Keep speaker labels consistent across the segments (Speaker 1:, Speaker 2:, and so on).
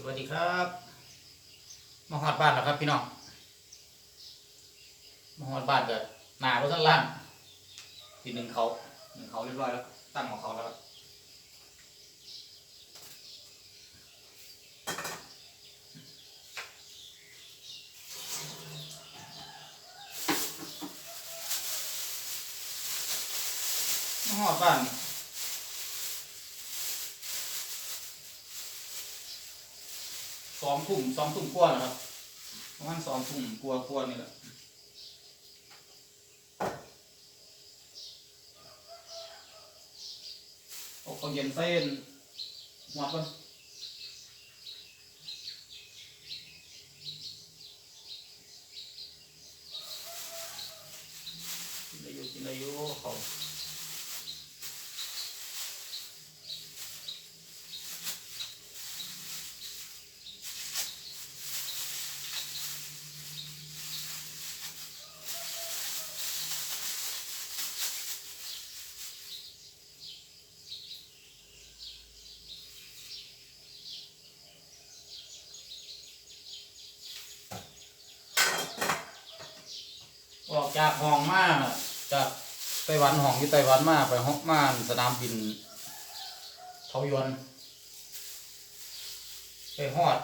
Speaker 1: สวัสดีครับ มาหอดบ้านแล้วครับพี่น้อง มาหอดบ้านกับหนารถท่านล่างทีหนึ่งเขาหนึ่งเขาเรียบร้อยแล้ว ตั้งของเขาแล้วครับมาหอดบ้าน สองทุ่มสองทุ่มกว่านะครับประมาณสองทุ่มกว่ากว่านี่แหละเอาเขาเย็นเส้นหัวก่อนกินได้อยู่กินได้อยู่เขา ออกจากห้องมาจากไต้หวันห้องที่ไต้หวันมาไปห้องมานสนามบินเทายวนไปฮอด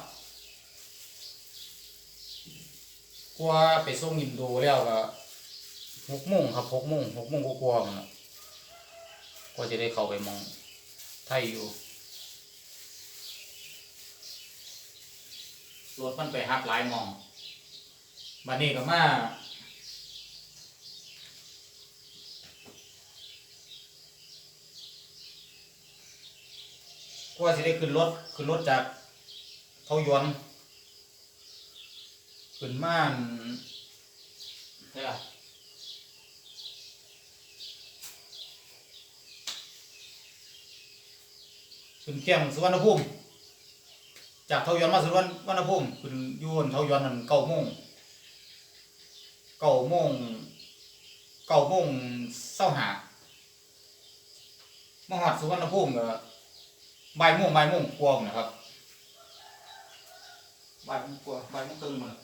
Speaker 1: กว่าไปส่งอินโดแล้วก็หกโมงครับหกโมงหกโมงกว่ามันกว่าจะได้เข้าไปมองไทยอยู่รถมันไปฮับหลายมองบัดนี้ก็มา ว่าสิได้ขึ้นรถขึ้นรถจากเทายวนขึ้นม่านเนี่ยขึ้นเคียงสุวรรณภูมิจากเทายวนมาสุวรรณวรรณภูมิขึ้นยูนเทายวนนั่นเก้าโมงเก้าโมงเก้าโมงเศร้าหามาหอดสุวรรณภูมิก็ ใบ่ายโมงบ่ายโมงกว่าหมนะครับใบ่ายโมงกว่าบ่ายโมงครึ่งหมด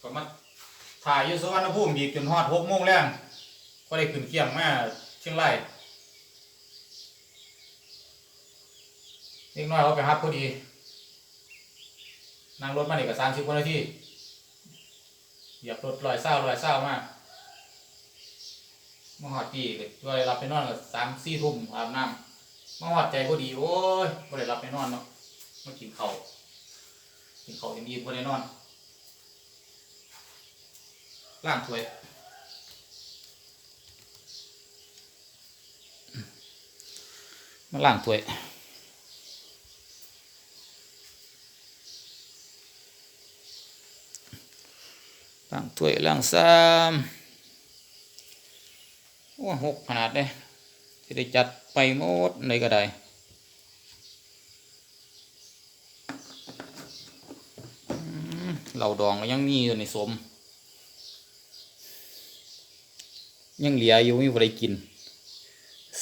Speaker 1: ก็มาถ่ายอยู่สุวรรณภูมิอีกจนฮอดหกโมงแล้วก็ได้ขึ้นเคียงมาเชียงรายเล็กน้อยเขาไปฮับพอดีนั่งรถมาเนี่ก็สามสิบกว่านาที เหยียบรถลอยเศร้าลอยเศร้ามากมาหอดปีก็ช่วยรับไปนอนกับสามสี่ทุ่มอาบน้ำมาหอดใจพอดี โอ้ยก็ได้รับไปนอนเนาะมากินเขาวกินเข่าวยังอิ่มก็ได้นอนล่างถ้วยมาล่างถ้วย ล้างถ้วยล้างซ้ำโอ้หกขนาดเลยจะได้จัดไปหมดในก็ได้เหล่าดองก็ยังมีอยู่ในสม ยังเหลืออยู่ไม่ได้กิน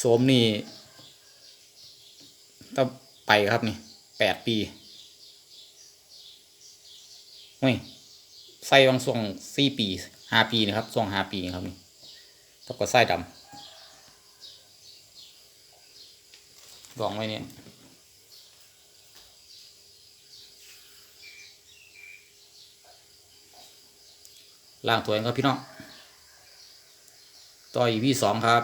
Speaker 1: สมนี่ต้องไปครับนี่แปดปีเฮ้ย ใส่บางส่วงสี่ปีห้าปีนะครับส่วงห้าปีครับนี่ตบกับไส้ดำลองไว้เนี่ยล่างถ้วยครับพี่น้องต่ออีพีสองครับ